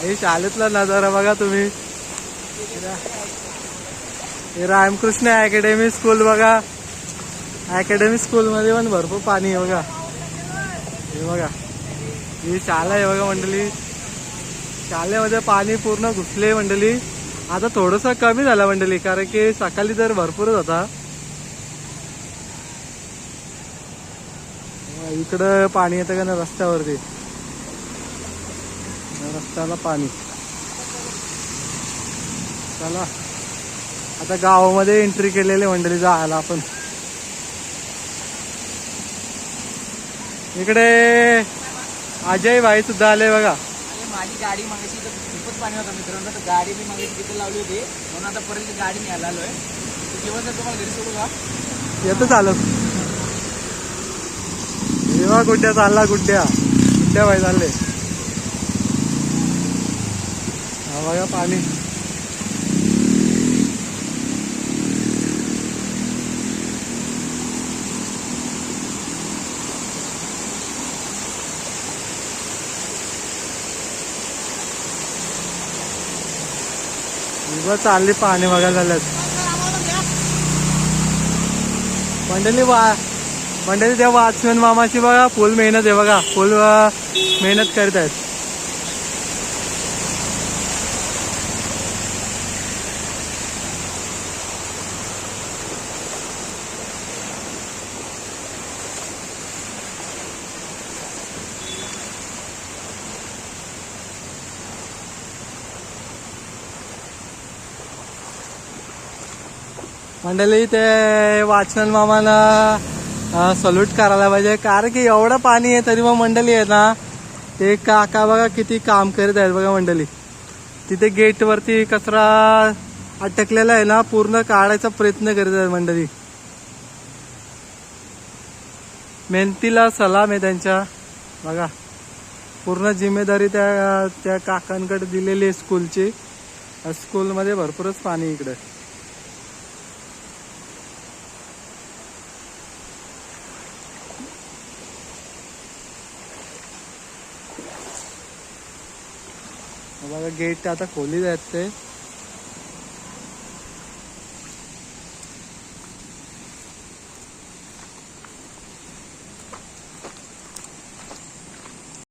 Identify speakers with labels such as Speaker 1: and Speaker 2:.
Speaker 1: काही शाळेतला नजारा बघा तुम्ही. हे रामकृष्ण अकॅडमी स्कूल बघा. अकॅडमी स्कूल मध्ये पण भरपूर पाणी आहे बघा. हे बघा. ही शाळा आहे बघा मंडळी. शाळेमध्ये पाणी पूर्ण घुसले मंडळी. आता थोडस कमी झालं मंडळी कारण की सकाळी तर भरपूरच होता. इकडं पाणी येतं का ना रस्त्यावरती? रस्त्याला पाणी. चला. आता गावामध्ये एंट्री केलेली मंडळी जायला आपण. इकडे अजय भाई सुद्धा आले बघा.
Speaker 2: अरे माझी गाडी मागायची तर खूपच पाणी होतं मित्रांनो. तर गाडी मी मागायची तिथे लावली होती. म्हणून आता परत गाडी न्यायला आलोय. जेवण जर तुम्हाला घरी सोडू का?
Speaker 1: येतं चालत जेव्हा गुड्ड्या चालला गुड्ड्या गुड्ड्या भाई चालले हा बघा पाणी. चालली पाणी बघायला झाल्यात मंडळी वा मंडळी त्या वाचमॅन मामाची बघा फुल मेहनत आहे बघा फुल मेहनत करत आहेत मंडळी ते वाचन मामानं सल्यूट करायला पाहिजे. कारण की एवढं पाणी आहे तरी मग मंडळी आहे ना ते काका बघा किती काम करत आहेत बघा मंडळी. तिथे गेटवरती कचरा अटकलेला आहे ना पूर्ण काढायचा प्रयत्न करत आहेत मंडळी. मेहनतीला सलाम आहे त्यांच्या. बघा पूर्ण जिम्मेदारी त्या त्या काकांकडे दिलेली आहे स्कूलची स्कूलमध्ये भरपूरच पाणी इकडे. बघा गेट आता खोली आहेत ते.